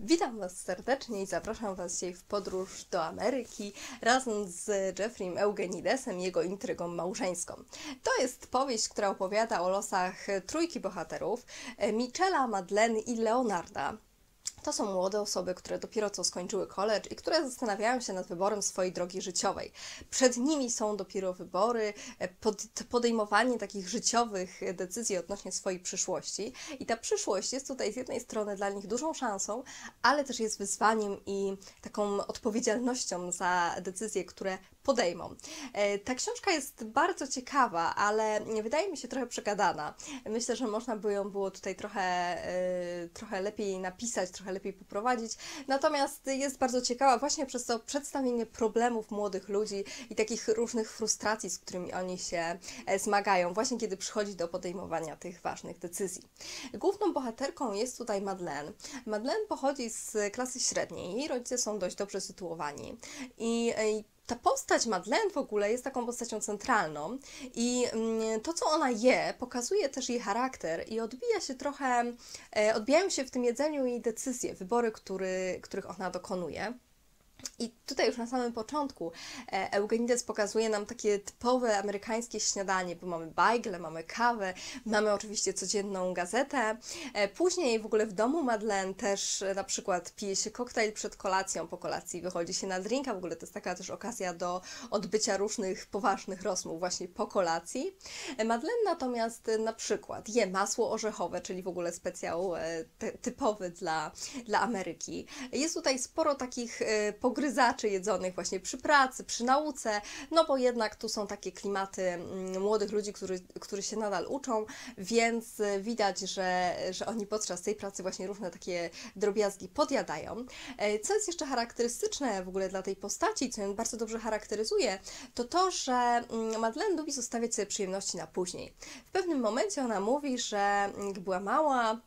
Witam Was serdecznie i zapraszam Was dzisiaj w podróż do Ameryki razem z Jeffreyem Eugenidesem i jego intrygą małżeńską. To jest powieść, która opowiada o losach trójki bohaterów e, Michela, Madeleine i Leonarda. To są młode osoby, które dopiero co skończyły college i które zastanawiają się nad wyborem swojej drogi życiowej. Przed nimi są dopiero wybory, e, pod, podejmowanie takich życiowych decyzji odnośnie swojej przyszłości. I ta przyszłość jest tutaj z jednej strony dla nich dużą szansą, ale też jest wyzwaniem i taką odpowiedzialnością za decyzje, które podejmą. E, Ta książka jest bardzo ciekawa, ale wydaje mi się trochę przegadana. Myślę, że można by ją było tutaj trochę, e, trochę lepiej napisać, trochę lepiej poprowadzić. Natomiast jest bardzo ciekawa właśnie przez to przedstawienie problemów młodych ludzi i takich różnych frustracji, z którymi oni się e, zmagają, właśnie kiedy przychodzi do podejmowania tych ważnych decyzji. Główną bohaterką jest tutaj Madeleine. Madeleine pochodzi z klasy średniej. Jej rodzice są dość dobrze sytuowani i ta postać Madeleine w ogóle jest taką postacią centralną i mm, to, co ona je, pokazuje też jej charakter i odbija się trochę, e, odbijają się w tym jedzeniu jej decyzje, wybory, który, których ona dokonuje. I tutaj już na samym początku e, Eugenides pokazuje nam takie typowe amerykańskie śniadanie, bo mamy bajgle, mamy kawę, mamy oczywiście codzienną gazetę. E, Później w ogóle w domu Madeleine też e, na przykład pije się koktajl przed kolacją, po kolacji wychodzi się na drinka, w ogóle to jest taka też okazja do odbycia różnych poważnych rozmów właśnie po kolacji. Madeleine natomiast na przykład je masło orzechowe, czyli w ogóle specjał ty- typowy dla, dla Ameryki. Jest tutaj sporo takich e, pogryzaczy jedzonych właśnie przy pracy, przy nauce, no bo jednak tu są takie klimaty mm, młodych ludzi, którzy, którzy się nadal uczą, więc widać, że, że oni podczas tej pracy właśnie różne takie drobiazgi podjadają. E, Co jest jeszcze charakterystyczne w ogóle dla tej postaci, co ją bardzo dobrze charakteryzuje, to to, że mm, Madeleine lubi zostawiać sobie przyjemności na później. W pewnym momencie ona mówi, że mm, jak była mała,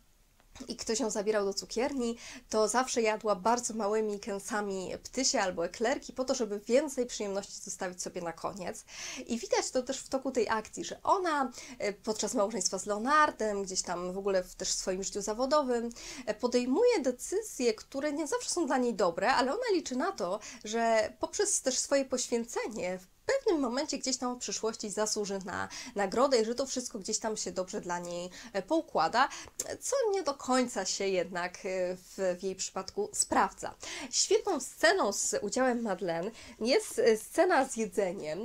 i ktoś ją zabierał do cukierni, to zawsze jadła bardzo małymi kęsami ptysie albo eklerki po to, żeby więcej przyjemności zostawić sobie na koniec. I widać to też w toku tej akcji, że ona e, podczas małżeństwa z Leonardem, gdzieś tam w ogóle w też w swoim życiu zawodowym, e, podejmuje decyzje, które nie zawsze są dla niej dobre, ale ona liczy na to, że poprzez też swoje poświęcenie pewnym momencie gdzieś tam w przyszłości zasłuży na nagrodę i że to wszystko gdzieś tam się dobrze dla niej e, poukłada, co nie do końca się jednak e, w, w jej przypadku sprawdza. Świetną sceną z udziałem Madeleine jest e, scena z jedzeniem,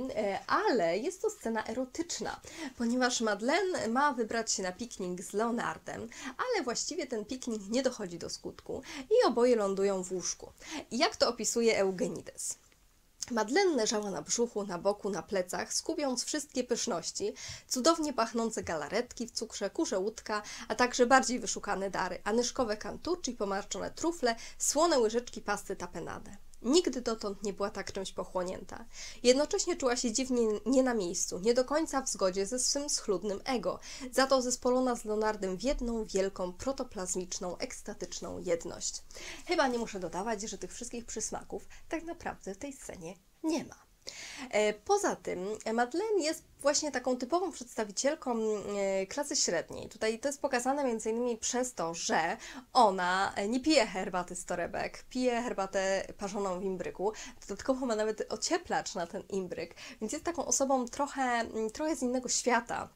ale jest to scena erotyczna, ponieważ Madeleine ma wybrać się na piknik z Leonardem, ale właściwie ten piknik nie dochodzi do skutku i oboje lądują w łóżku. Jak to opisuje Eugenides? Madeleine leżała na brzuchu, na boku, na plecach, skubiąc wszystkie pyszności, cudownie pachnące galaretki w cukrze, kurze łódka, a także bardziej wyszukane dary, anyszkowe kanturci, pomarczone trufle, słone łyżeczki pasty tapenade. Nigdy dotąd nie była tak czymś pochłonięta. Jednocześnie czuła się dziwnie nie na miejscu, nie do końca w zgodzie ze swym schludnym ego, za to zespolona z Leonardem w jedną wielką, protoplazmiczną, ekstatyczną jedność. Chyba nie muszę dodawać, że tych wszystkich przysmaków tak naprawdę w tej scenie nie ma. E, Poza tym Madeleine jest właśnie taką typową przedstawicielką e, klasy średniej. Tutaj to jest pokazane innymi przez to, że ona e, nie pije herbaty z torebek, pije herbatę parzoną w imbryku, dodatkowo ma nawet ocieplacz na ten imbryk, więc jest taką osobą trochę, trochę z innego świata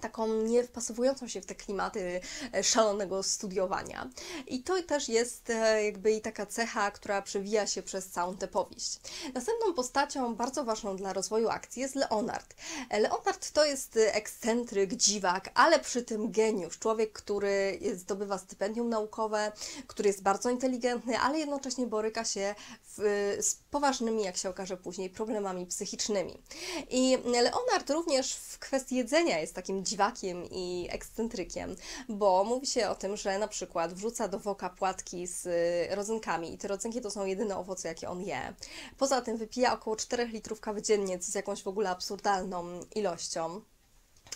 taką nie wpasowującą się w te klimaty e, szalonego studiowania. I to też jest e, jakby i taka cecha, która przewija się przez całą tę powieść. Następną postacią bardzo ważną dla rozwoju akcji jest Leonard. E, Leonard to jest ekscentryk, dziwak, ale przy tym geniusz. Człowiek, który zdobywa stypendium naukowe, który jest bardzo inteligentny, ale jednocześnie boryka się w, z poważnymi, jak się okaże później, problemami psychicznymi. I Leonard również w kwestii jedzenia jest takim dziwakiem i ekscentrykiem, bo mówi się o tym, że na przykład wrzuca do woka płatki z y, rodzynkami i te rodzynki to są jedyne owoce, jakie on je. Poza tym wypija około 4 litrów kawy dziennie, co jest jakąś w ogóle absurdalną ilością.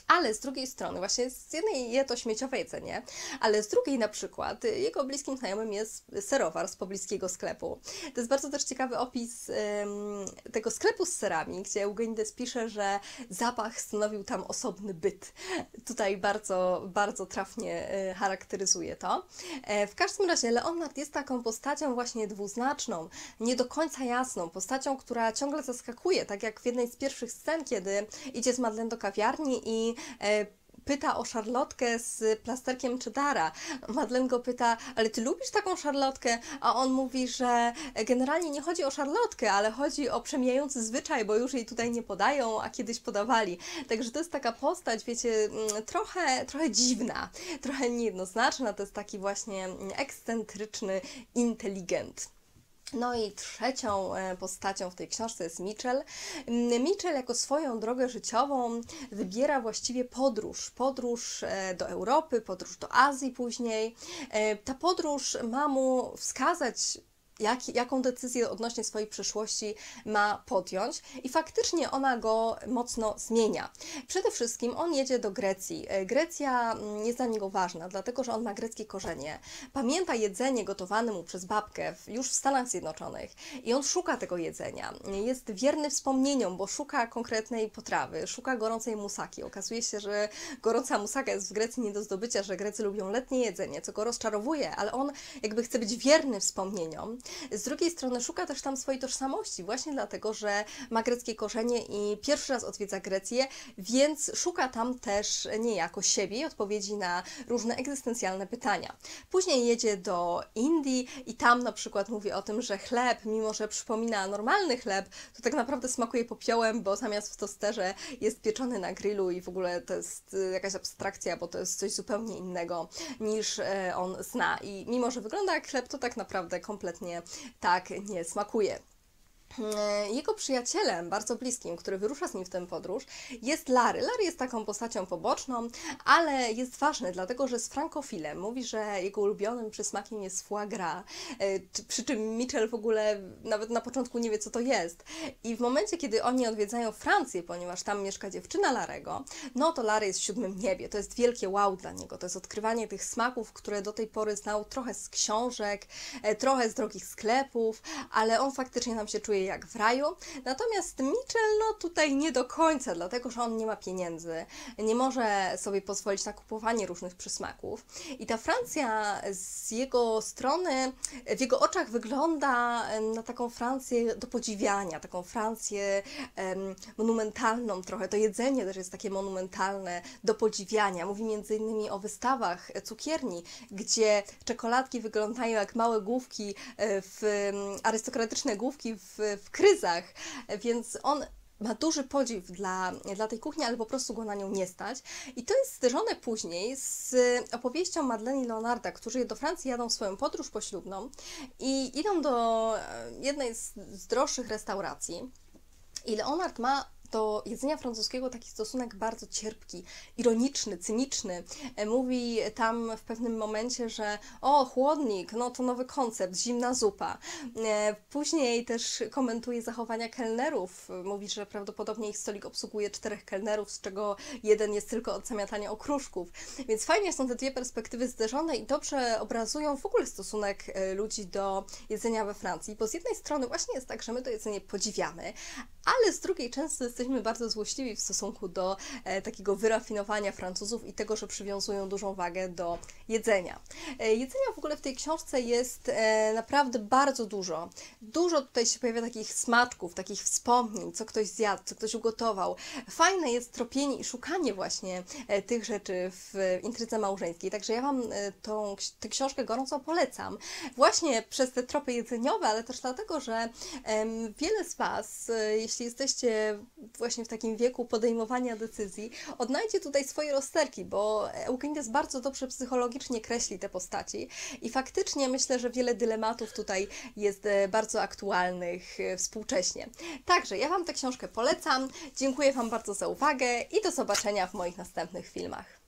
Ale z drugiej strony, właśnie z jednej je to śmieciowe jedzenie, ale z drugiej na przykład jego bliskim znajomym jest serowar z pobliskiego sklepu. To jest bardzo też ciekawy opis tego sklepu z serami, gdzie Eugenides pisze, że zapach stanowił tam osobny byt. Tutaj bardzo, bardzo trafnie e, charakteryzuje to. E, w każdym razie Leonard jest taką postacią właśnie dwuznaczną, nie do końca jasną, postacią, która ciągle zaskakuje, tak jak w jednej z pierwszych scen, kiedy idzie z Madeleine do kawiarni i E, pyta o szarlotkę z plasterkiem cheddara. Madeleine go pyta, ale ty lubisz taką szarlotkę? A on mówi, że generalnie nie chodzi o szarlotkę, ale chodzi o przemijający zwyczaj, bo już jej tutaj nie podają, a kiedyś podawali. Także to jest taka postać, wiecie, mm, trochę, trochę dziwna, trochę niejednoznaczna, to jest taki właśnie ekscentryczny inteligent. No i trzecią e, postacią w tej książce jest Mitchell. Mm, Mitchell jako swoją drogę życiową wybiera właściwie podróż. Podróż e, do Europy, podróż do Azji później. E, ta podróż ma mu wskazać jak, jaką decyzję odnośnie swojej przyszłości ma podjąć i faktycznie ona go mocno zmienia. Przede wszystkim on jedzie do Grecji. E, Grecja mm, jest dla niego ważna, dlatego że on ma greckie korzenie. Pamięta jedzenie gotowane mu przez babkę już w Stanach Zjednoczonych i on szuka tego jedzenia. Jest wierny wspomnieniom, bo szuka konkretnej potrawy, szuka gorącej musaki. Okazuje się, że gorąca musaka jest w Grecji nie do zdobycia, że Grecy lubią letnie jedzenie, co go rozczarowuje, ale on jakby chce być wierny wspomnieniom. Z drugiej strony szuka też tam swojej tożsamości, właśnie dlatego, że ma greckie korzenie i pierwszy raz odwiedza Grecję, więc szuka tam też niejako siebie i odpowiedzi na różne egzystencjalne pytania. Później jedzie do Indii i tam na przykład mówi o tym, że chleb, mimo że przypomina normalny chleb, to tak naprawdę smakuje popiołem, bo zamiast w tosterze jest pieczony na grillu i w ogóle to jest y, jakaś abstrakcja, bo to jest coś zupełnie innego niż e, on zna. I mimo, że wygląda jak chleb, to tak naprawdę kompletnie tak nie smakuje. E, jego przyjacielem, bardzo bliskim, który wyrusza z nim w tę podróż, jest Larry. Larry jest taką postacią poboczną, ale jest ważny, dlatego że jest frankofilem. Mówi, że jego ulubionym przysmakiem jest foie gras, e, przy czym Mitchell w ogóle nawet na początku nie wie, co to jest. I w momencie, kiedy oni odwiedzają Francję, ponieważ tam mieszka dziewczyna Larego, no to Larry jest w siódmym niebie. To jest wielkie wow dla niego. To jest odkrywanie tych smaków, które do tej pory znał trochę z książek, e, trochę z drogich sklepów, ale on faktycznie nam się czuje jak w raju. Natomiast Mitchell, no tutaj nie do końca, dlatego że on nie ma pieniędzy, nie może sobie pozwolić na kupowanie różnych przysmaków. I ta Francja z jego strony, w jego oczach wygląda na taką Francję do podziwiania, taką Francję um, monumentalną trochę. To jedzenie też jest takie monumentalne, do podziwiania. Mówi między innymi o wystawach cukierni, gdzie czekoladki wyglądają jak małe główki, e, w arystokratyczne główki w, w kryzach, więc on ma duży podziw dla, dla tej kuchni, ale po prostu go na nią nie stać. I to jest zderzone później z opowieścią Madeleine i Leonarda, którzy do Francji jadą swoją podróż poślubną i idą do jednej z, z droższych restauracji. I Leonard ma do jedzenia francuskiego taki stosunek bardzo cierpki, ironiczny, cyniczny. E, mówi tam w pewnym momencie, że o, chłodnik, no to nowy koncept, zimna zupa. E, później też komentuje zachowania kelnerów. Mówi, że prawdopodobnie ich stolik obsługuje czterech kelnerów, z czego jeden jest tylko od zamiatania okruszków. Więc fajnie są te dwie perspektywy zderzone i dobrze obrazują w ogóle stosunek e, ludzi do jedzenia we Francji, bo z jednej strony właśnie jest tak, że my to jedzenie podziwiamy, ale z drugiej często jesteśmy bardzo złośliwi w stosunku do e, takiego wyrafinowania Francuzów i tego, że przywiązują dużą wagę do jedzenia. E, jedzenia w ogóle w tej książce jest e, naprawdę bardzo dużo. Dużo tutaj się pojawia takich smaczków, takich wspomnień, co ktoś zjadł, co ktoś ugotował. Fajne jest tropienie i szukanie właśnie e, tych rzeczy w intrydze małżeńskiej. Także ja Wam e, tą, tę książkę gorąco polecam. Właśnie przez te tropy jedzeniowe, ale też dlatego, że wiele z Was, e, jeśli jesteście właśnie w takim wieku podejmowania decyzji, odnajdzie tutaj swoje rozterki, bo Eugenides bardzo dobrze psychologicznie kreśli te postaci i faktycznie myślę, że wiele dylematów tutaj jest e, bardzo aktualnych e, współcześnie. Także ja Wam tę książkę polecam. Dziękuję Wam bardzo za uwagę i do zobaczenia w moich następnych filmach.